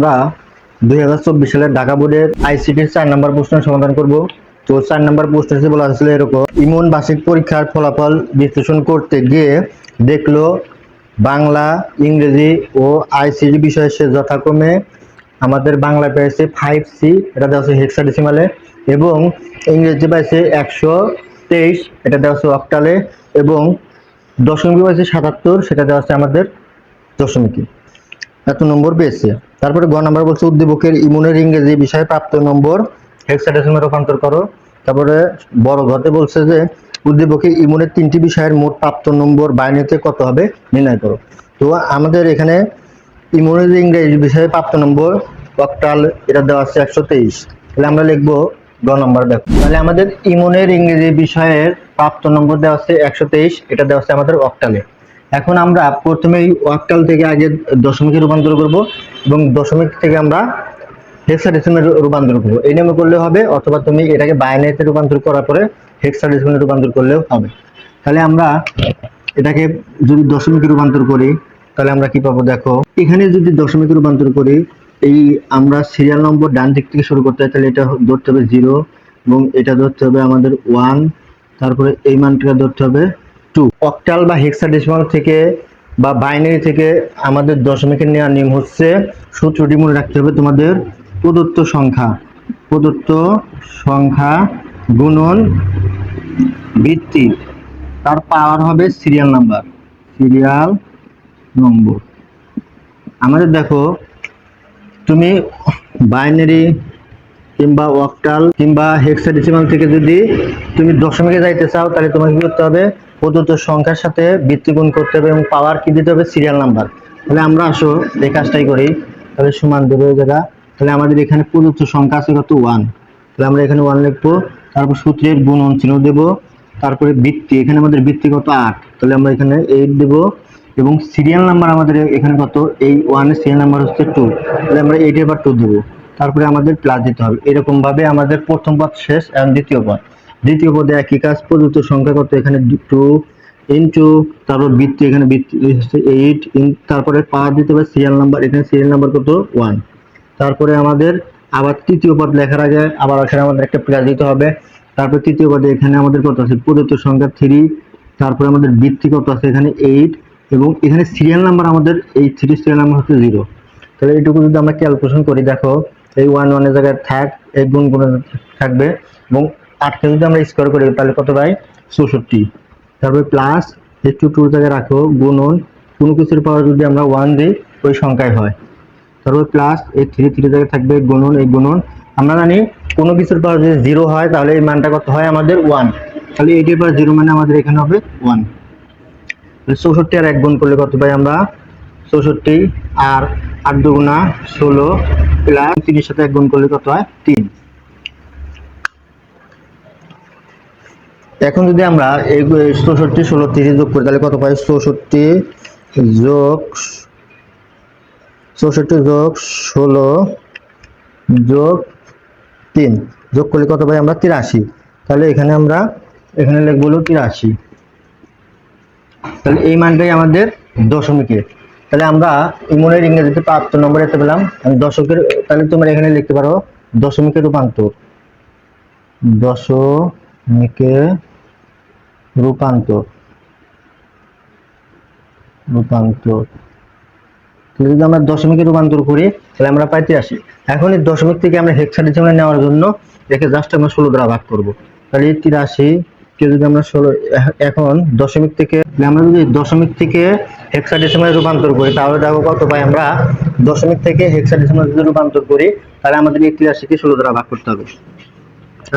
আমরা দুই হাজার চব্বিশ সালের ঢাকা বোর্ডের আইসিটির চার নম্বর প্রশ্নের সমাধান করব। তো চার নম্বর প্রশ্ন হিসেবে বলা হয়েছিল, এরকম, ইমন বার্ষিক পরীক্ষার ফলাফল বিশ্লেষণ করতে গিয়ে দেখল বাংলা, ইংরেজি ও আইসিটি বিষয়ে সে যথাক্রমে আমাদের বাংলা পেয়েছে ফাইভ সি এটা দেওয়া আছে হেক্সাডেসিমালে এবং ইংরেজি পাইছে একশো তেইশ, এটা দেওয়া আছে অক্টালে এবং দশমিক পাইছে সাতাত্তর, সেটা দেওয়া আছে আমাদের দশমিকে। এত নম্বর পেয়েছে। তারপরে গ নাম্বার বলছে, উদ্দীপকের ইমুনের ইংরেজি বিষয়ে প্রাপ্ত নম্বর হেক্সাডেসিমে রূপান্তর করো। তারপরে বড় ঘতে বলছে যে উদ্দীপকে ইমুনের তিনটি বিষয়ের মোট প্রাপ্ত নম্বর বাইনারিতে কত হবে নির্ণয় করো। তো আমাদের এখানে ইমুনের ইংরেজি বিষয়ে প্রাপ্ত নম্বর অক্টাল, এটা দেওয়া আছে একশো তেইশ। তাহলে আমরা লিখব গ নম্বর দেখো। তাহলে আমাদের ইমুনের ইংরেজি বিষয়ের প্রাপ্ত নম্বর দেওয়া আছে একশো তেইশ, এটা দেওয়া আছে আমাদের অক্টালে। এখন আমরা প্রথমে এই অক্টাল থেকে আগে দশমিকে রূপান্তর করব এবং দশমিক থেকে আমরা হেক্সাডেসিমে রূপান্তর করব। এই নিয়মে করলে হবে, অথবা তুমি এটাকে বাইনারিতে রূপান্তর করার পরে হেক্সাডেসিমে রূপান্তর করলেও হবে। তাহলে আমরা এটাকে যদি দশমিকে রূপান্তর করি, তাহলে আমরা কি পাবো দেখো? এখানে যদি দশমিকে রূপান্তর করি, এই আমরা সিরিয়াল নম্বর ডান দিক থেকে শুরু করতে হয়, তাহলে এটা ধরতে হবে জিরো এবং এটা ধরতে হবে আমাদের ওয়ান তারপরে এই মানটা ধরতে হবে টু অক্টাল বা হেক্সাডেসিমাল থেকে বা বাইনারি থেকে আমাদের দশমিকের নেওয়ার নিয়ম হচ্ছে সূত্রটি মনে রাখতে হবে তোমাদের প্রদত্ত সংখ্যা। প্রদত্ত সংখ্যা গুণন ভিত্তি তার পাওয়ার হবে সিরিয়াল নাম্বার সিরিয়াল নম্বর আমাদের দেখো, তুমি বাইনারি কিংবা অক্টাল কিংবা হেক্সাডেসিমাল থেকে যদি তুমি দশমিকে যাইতে চাও, তাহলে তোমাকে কি করতে হবে? প্রদত্ত সংখ্যার সাথে ভিত্তি গুণ করতে হবে এবং পাওয়ার কি দিতে হবে? সিরিয়াল নাম্বার তাহলে আমরা আসো এই কাজটাই করি। তাহলে সমান দেবে জায়গা। তাহলে আমাদের এখানে প্রদত্ত সংখ্যা আছে কত? ওয়ান তাহলে আমরা এখানে ওয়ান লিখব, তারপর সূত্রের গুণন চিহ্ন দেবো, তারপরে বৃত্তি। এখানে আমাদের বৃত্তি কত? আট। তাহলে আমরা এখানে এইট দেবো, এবং সিরিয়াল নাম্বার আমাদের এখানে কত? এই ওয়ানের সিরিয়াল নাম্বার হচ্ছে টু তাহলে আমরা এইটের পর টু দেবো। তারপরে আমাদের প্লাস দিতে হবে। এরকম ভাবে আমাদের প্রথম পদ শেষ এবং দ্বিতীয় পদ। দ্বিতীয় পদে একই কাজ, প্রদত্ত সংখ্যা কত? এখানে টু ইন্টু তারপর বৃত্তি এখানে বৃত্তি হচ্ছে এইট তারপরে পাওয়ার দিতে হবে সিরিয়াল নাম্বার এখানে সিরিয়াল নাম্বার কত? ওয়ান তারপরে আমাদের আবার তৃতীয় পদ লেখার আগে আবার এখানে আমাদের একটা প্লাস দিতে হবে। তারপর তৃতীয় পদে এখানে আমাদের কত আছে? প্রদত্ত সংখ্যা থ্রি তারপরে আমাদের বৃত্তি কত আছে? এখানে এইট এবং এখানে সিরিয়াল নাম্বার আমাদের এই থ্রি সিরিয়াল নাম্বার হচ্ছে জিরো তাহলে এইটুকু যদি আমরা ক্যালকুলেশন করি, দেখো এই ওয়ান ওয়ানের জায়গায় থাক, এই গুণ গুণে থাকবে এবং আটকে যদি আমরা স্কোয়ার করি, তাহলে কত পাই চৌষট্টি। তারপরে প্লাস এই টু টুর জায়গায় রাখো, গুণন। কোনো কিছুর পাওয়ার যদি আমরা ওয়ান দিই, ওই সংখ্যায় হয়। তারপর প্লাস এই থ্রি থ্রি জায়গায় থাকবে, গুণন, এই গুণন। আমরা জানি কোনো কিছুর পাওয়ার যদি জিরো হয়, তাহলে এই মানটা কত হয়? আমাদের ওয়ান তাহলে এইটির পর জিরো মানে আমাদের এখানে হবে ওয়ান চৌষট্টি আর এক গুণ করলে কত পাই আমরা? চৌষট্টি আর আট দুগুণা ষোলো প্লাস তিরিশ সাথে এক গুণ করলে কত হয়? তিন। এখন যদি আমরা এই চৌষট্টি, ষোলো, তিরিশ যোগ করি, তাহলে কত পাই? চৌষট্টি যোগ চৌষট্টি যোগ ষোলো যোগ তিন। যোগ করলে কত পাই আমরা? তিরাশি। তাহলে এখানে আমরা, এখানে লিখব তিরাশি। তাহলে এই মানটাই আমাদের দশমিকে তাহলে আমরা ইমনের ইংরেজিতে প্রাপ্ত নম্বর এতে পেলাম। আমি দশকের, তাহলে তোমরা এখানে লিখতে পারো, দশমিকের রূপান্তর। দশমিকে রূপান্তর। রূপান্তর। তাহলে যদি আমরা দশমিকে রূপান্তর করি, তাহলে আমরা পাই তিরাশি। এখন এই দশমিক থেকে আমরা হেক্সাডেসিমালে নেওয়ার জন্য একে জাস্ট আমরা ষোলো দ্বারা ভাগ করব। তাহলে তিরাশি কে যদি আমরা ষোলো, এখন দশমিক থেকে আমরা যদি দশমিক থেকে হেক্সাডেসিমালে রূপান্তর করি, তাহলে দেখো কত পাই আমরা? দশমিক থেকে হেক্সাডেসিমালে যদি রূপান্তর করি, তাহলে আমাদের এই তিরাশিকে ষোলো দ্বারা ভাগ করতে হবে।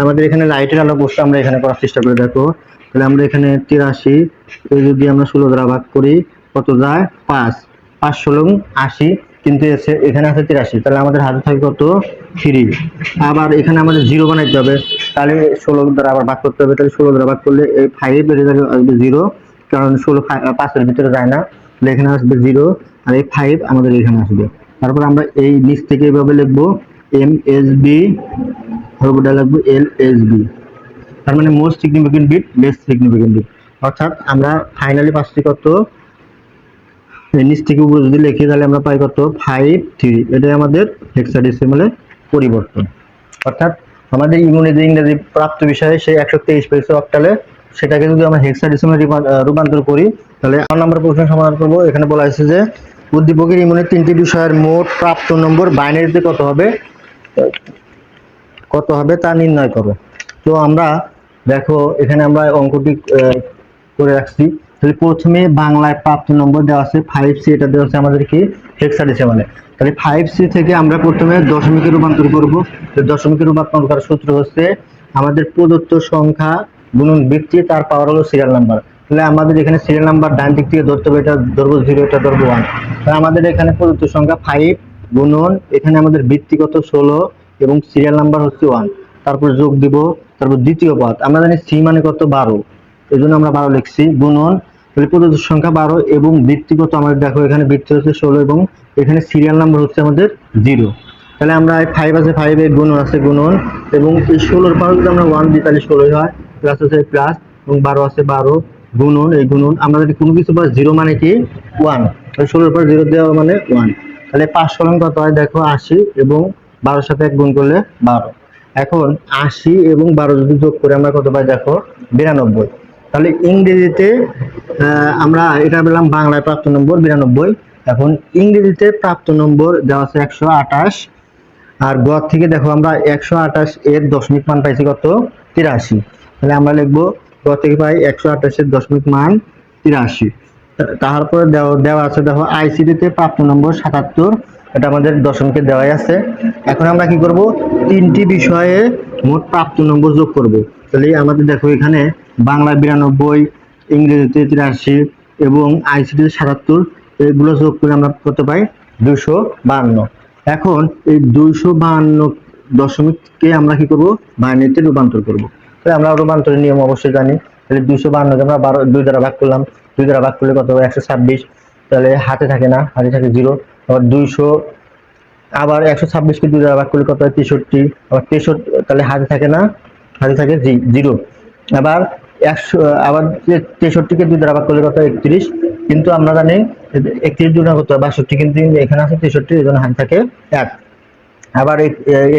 আমাদের এখানে লাইটের আলো বসে, আমরা এখানে করার চেষ্টা করে, দেখো। তাহলে আমরা এখানে তিরাশি যদি আমরা ষোলো দ্বারা ভাগ করি, কত যায়? পাঁচ। পাঁচ ষোলো আশি, কিন্তু এখানে আছে তিরাশি, তাহলে আমাদের হাতে থাকে কত? থ্রি আবার এখানে আমাদের জিরো বানাইতে হবে। তাহলে ষোলো দ্বারা আবার ভাগ করতে হবে, তাহলে ষোলো দ্বারা ভাগ করলে এই ফাইভ যাবে আসবে জিরো কারণ ষোলো পাঁচের ভিতরে যায় না, তাহলে এখানে আসবে জিরো আর এই ফাইভ আমাদের এখানে আসবে। তারপর আমরা এই নিচ থেকে এইভাবে লিখব এম এস বি হরবটা লাগবে এল এস বি তার মানে most significant bit less significant bit অর্থাৎ আমরা ফাইনালি পাচ্ছি কত? এই নিচ থেকে উপরে যদি লিখি, তাহলে আমরা পাই কত? ফাইভ থ্রি এটাই আমাদের হেক্সাডেসিমালে পরিবর্তন। অর্থাৎ আমাদের ইমুনে যে ইংরেজি প্রাপ্ত বিষয়ে সেই একশো তেইশ পেয়েছে অক্টালে সেটাকে যদি আমরা হেক্সাডেসিমালে রূপান্তর করি, তাহলে আট নম্বর প্রশ্ন সমাধান করব। এখানে বলা হয়েছে যে, উদ্দীপকের ইমুনের তিনটি বিষয়ের মোট প্রাপ্ত নম্বর বাইনারিতে কত হবে? কত হবে তা নির্ণয় করো। তো আমরা, দেখো, এখানে আমরা অঙ্কটি করে রাখছি। তাহলে প্রথমে বাংলায় প্রাপ্ত নম্বর দেওয়া আছে ফাইভ সি এটা দেওয়া আছে আমাদের কি হেক্সাডেসিমালে তাহলে ফাইভ সি থেকে আমরা প্রথমে দশমিকে রূপান্তর করব। দশমিকে রূপান্তর করার সূত্র হচ্ছে আমাদের প্রদত্ত সংখ্যা গুণন বৃত্তি, তার পাওয়ার হলো সিরিয়াল নাম্বার তাহলে আমাদের এখানে সিরিয়াল নাম্বার ডান দিক থেকে ধরতে হবে, এটা ধরবো জিরো এটা ধরবো ওয়ান তাহলে আমাদের এখানে প্রদত্ত সংখ্যা ফাইভ গুণন, এখানে আমাদের বৃত্তিগত ষোলো এবং সিরিয়াল নাম্বার হচ্ছে ওয়ান তারপর যোগ দিব, তারপর দ্বিতীয় পথ আমরা জানি সি মানে কত? বারো। এই জন্য আমরা বারো লিখছি। গুণন তাহলে সংখ্যা বারো এবং বৃত্তিগত আমাদের দেখো এখানে বৃত্তি হচ্ছে ষোলো এবং এখানে সিরিয়াল নাম্বার হচ্ছে আমাদের জিরো তাহলে আমরা ফাইভ আছে ফাইভ গুণন আছে গুণন এবং এই ষোলোর পর যদি আমরা ওয়ান দিই তাহলে ষোলোই হয় প্লাস আছে প্লাস এবং বারো আছে বারো, গুণন এই গুণন। আমরা যদি কোনো কিছু পাই জিরো মানে কি? ওয়ান তাহলে ষোলোর পর জিরো দেওয়া মানে ওয়ান তাহলে পাঁচ ফলন কত হয়? দেখো আশি এবং বারোর সাথে এক গুণ করলে বারো। এখন আশি এবং বারো যদি যোগ করে আমরা কত পাই? দেখো বিরানব্বই। তাহলে ইংরেজিতে আমরা এটা পেলাম বাংলায় প্রাপ্ত নম্বর বিরানব্বই। এখন ইংরেজিতে প্রাপ্ত নম্বর দেওয়া আছে একশো আঠাশ। আর গ থেকে দেখো আমরা একশো আঠাশ এর দশমিক মান পাইছি কত? তিরাশি। তাহলে আমরা লিখব গ থেকে পাই একশো আঠাশের দশমিক মান তিরাশি। তারপরে দেওয়া দেওয়া আছে দেখো আইসিডিতে প্রাপ্ত নম্বর সাতাত্তর। এটা আমাদের দশমিকে দেওয়াই আছে। এখন আমরা কি করব? তিনটি বিষয়ে মোট প্রাপ্ত নম্বর যোগ করব। তাহলে আমাদের দেখো এখানে বাংলা বিরানব্বই ইংরেজিতে তিরাশি এবং আইসিডিতে সাতাত্তর, এগুলো যোগ করে আমরা কত পাই? দুশো বান্ন এখন এই দুইশো বাহান্ন দশমিককে আমরা কি করব? বাইনারিতে রূপান্তর করব। তাহলে আমরা রূপান্তরের নিয়ম অবশ্যই জানি। তাহলে দুইশো বাহান্নকে আমরা বারো, দুই দ্বারা ভাগ করলাম। দুই দ্বারা ভাগ করলে কত হবে? একশো ছাব্বিশ। তাহলে হাতে থাকে না, হাতে থাকে জিরো। আবার দুইশো, আবার একশো ছাব্বিশকে দুই দ্বারা ভাগ করলে কত হয়? তেষট্টি। আবার তেষট্টি, তাহলে হাতে থাকে না, হাতে থাকে জিরো। আবার একশো, আবার তেষট্টিকে দুই দ্বারা ভাগ করলে কত? একত্রিশ। কিন্তু আমরা জানি একত্রিশ দুই কত? বাষট্টি। কিন্তু এখানে আছে তেষট্টি, এই জন্য হাতে থাকে এক। আবার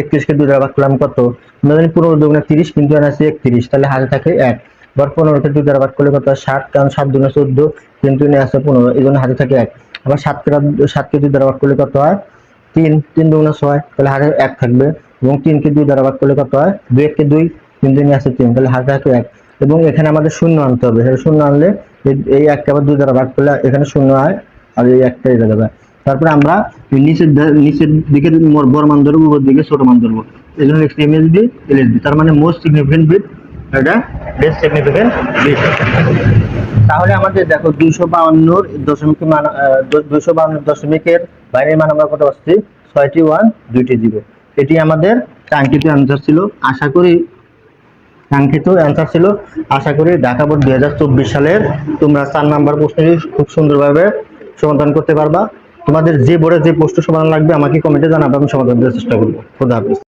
একত্রিশকে দুই দ্বারা ভাগ করলাম কত? আমরা জানি পনেরো দুগুণে তিরিশ, কিন্তু এখানে আছে একত্রিশ। তাহলে হাতে থাকে এক। আবার পনেরোকে দুই দ্বারা ভাগ করলে কত? ষাট, কারণ সাত দুগুণে চোদ্দ, কিন্তু এখানে আছে পনেরো, এই জন্য হাতে থাকে এক। আবার সাতকে সাতকে দুই দ্বারা ভাগ করলে কত হয়? তিন তিন দুগুণে ছয়, তাহলে হাতে এক থাকবে। এবং তিনকে দুই দ্বারা ভাগ করলে কত হয়? দুই এককে দুই তিন দুই আছে তিন, তাহলে হাতে থাকে এক। এবং এখানে আমাদের শূন্য আনতে হবে। এই শূন্য আনলে এই- একটা আবার দুই দ্বারা ভাগ করলে এখানে শূন্য হয় আর এই একটা এই জায়গায় তারপরে আমরা নিচের নিচের দিকে বড় মান ধরবো, উপর দিকে ছোট মান ধরবো। এই জন্য লিখছি এমএসবি এলএসবি তার মানে মোস্ট সিগনিফিকেন্ট বিট এটা বেস্ট সিগনিফিকেন্ট বিট তাহলে আমাদের দেখো দুইশো বাউন্নর দশমিক মান দুইশো বাউন্ন দশমিকের বাইরের মান আমরা কত পাচ্ছি? ছয়টি ওয়ান দুইটি জিরো এটি আমাদের কাঙ্ক্ষিত অ্যান্সার ছিল। আশা করি কাঙ্ক্ষিত অ্যান্সার ছিল, আশা করি ঢাকা বোর্ড চব্বিশ সালের তোমরা চার নাম্বার প্রশ্নটি খুব সুন্দরভাবে সমাধান করতে পারবা। তোমাদের যে বোর্ডে যে প্রশ্ন সমাধান লাগবে, আমাকে কমেন্টে জানাবে, আমি সমাধান দেওয়ার চেষ্টা করব। খুদা হাফিজ।